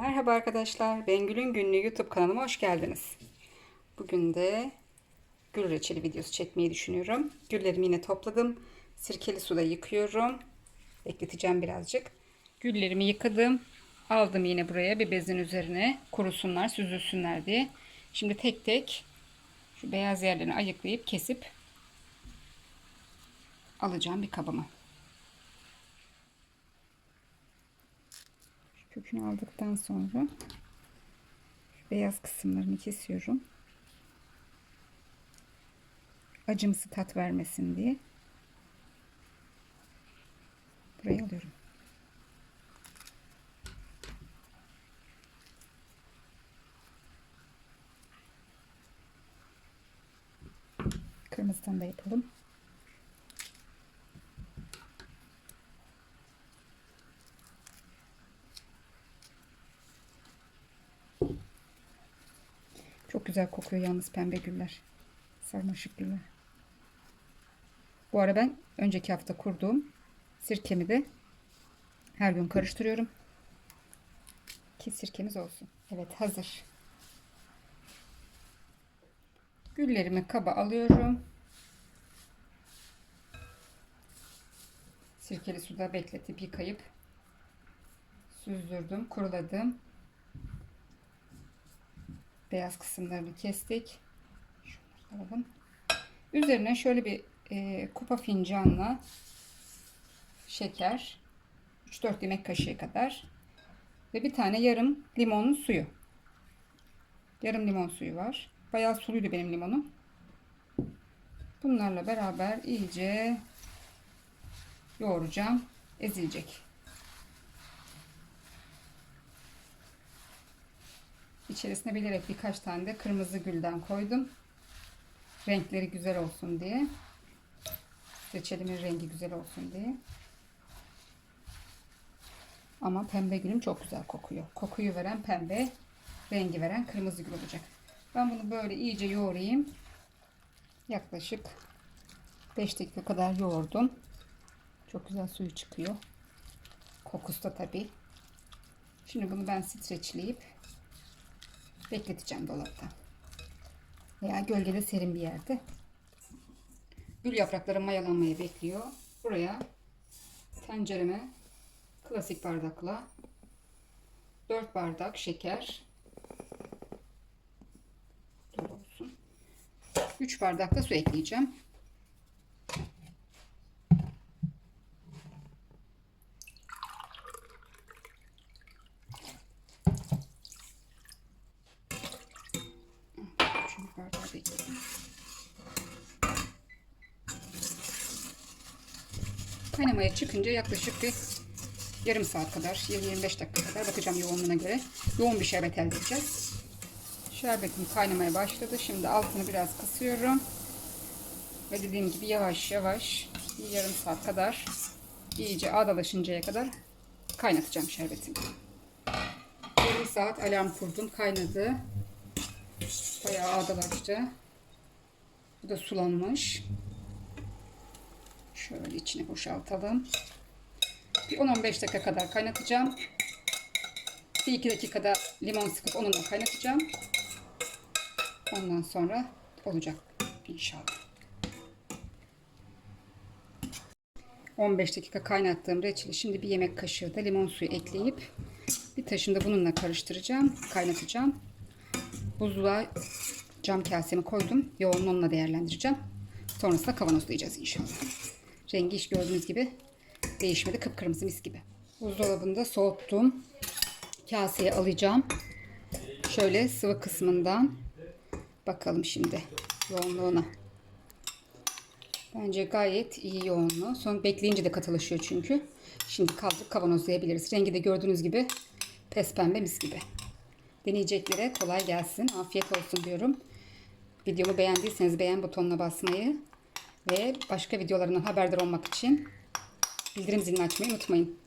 Merhaba arkadaşlar. Ben Gül'ün Günlüğü YouTube kanalıma hoş geldiniz. Bugün de gül reçeli videosu çekmeyi düşünüyorum. Güllerimi yine topladım. Sirkeli suda yıkıyorum. Bekleteceğim birazcık. Güllerimi yıkadım. Aldım yine buraya bir bezin üzerine. Kurusunlar, süzülsünler diye. Şimdi tek tek şu beyaz yerlerini ayıklayıp kesip alacağım bir kabıma. Kökünü aldıktan sonra beyaz kısımlarını kesiyorum. Acımsı tat vermesin diye. Buraya alıyorum. Kırmızıdan da yapalım. Çok güzel kokuyor yalnız pembe güller. Sarmaşık güller. Bu ara ben önceki hafta kurduğum sirkemi de her gün karıştırıyorum. Ki sirkemiz olsun. Evet hazır. Güllerimi kaba alıyorum. Sirkeli suda bekletip yıkayıp süzdürdüm, kuruladım. Beyaz kısımlarını kestik. Alalım. Üzerine şöyle bir e, kupa fincanla şeker 3-4 yemek kaşığı kadar ve bir tane yarım limonun suyu. Yarım limon suyu var. Bayağı suluydu benim limonum. Bunlarla beraber iyice yoğuracağım. Ezilecek. İçerisine bilerek birkaç tane de kırmızı gülden koydum. Renkleri güzel olsun diye. Reçelimin rengi güzel olsun diye. Ama pembe gülüm çok güzel kokuyor. Kokuyu veren pembe, rengi veren kırmızı gül olacak. Ben bunu böyle iyice yoğurayım. Yaklaşık 5 dakika kadar yoğurdum. Çok güzel suyu çıkıyor. Kokusu da tabii. Şimdi bunu ben streçleyip bekleteceğim dolapta. Veya gölgede serin bir yerde. Gül yaprakları mayalanmayı bekliyor. Buraya tencereme klasik bardakla 4 bardak şeker dolu olsun. 3 bardak da su ekleyeceğim. Kaynamaya çıkınca yaklaşık bir yarım saat kadar, 20-25 dakika kadar bakacağım yoğunluğuna göre. Yoğun bir şerbet elde edeceğiz. Şerbetim kaynamaya başladı. Şimdi altını biraz kısıyorum. Ve dediğim gibi yavaş yavaş yarım saat kadar iyice ağdalaşıncaya kadar kaynatacağım şerbetimi. Yarım saat alarm kurdum. Kaynadı. Bayağı ağdalaştı. Bu da sulanmış. Şöyle içine boşaltalım. Bir 10-15 dakika kadar kaynatacağım. Bir iki dakikada limon sıkıp onunla kaynatacağım. Ondan sonra olacak inşallah. 15 dakika kaynattığım reçeli şimdi bir yemek kaşığı da limon suyu ekleyip bir taşında bununla karıştıracağım, kaynatacağım. Buzluğa cam kasemi koydum. Yoğunluğunu değerlendireceğim. Sonrasında kavanozlayacağız inşallah. Rengi iş gördüğünüz gibi değişmedi. Kıpkırmızı mis gibi. Buzdolabında soğuttum. Kaseye alacağım. Şöyle sıvı kısmından bakalım şimdi yoğunluğuna. Bence gayet iyi yoğunluğu. Son bekleyince de katılaşıyor çünkü. Şimdi kaldırıp kavanozlayabiliriz. Rengi de gördüğünüz gibi pes pembe mis gibi. Deneyeceklere kolay gelsin. Afiyet olsun diyorum. Videomu beğendiyseniz beğen butonuna basmayı ve başka videolarından haberdar olmak için bildirim zilini açmayı unutmayın.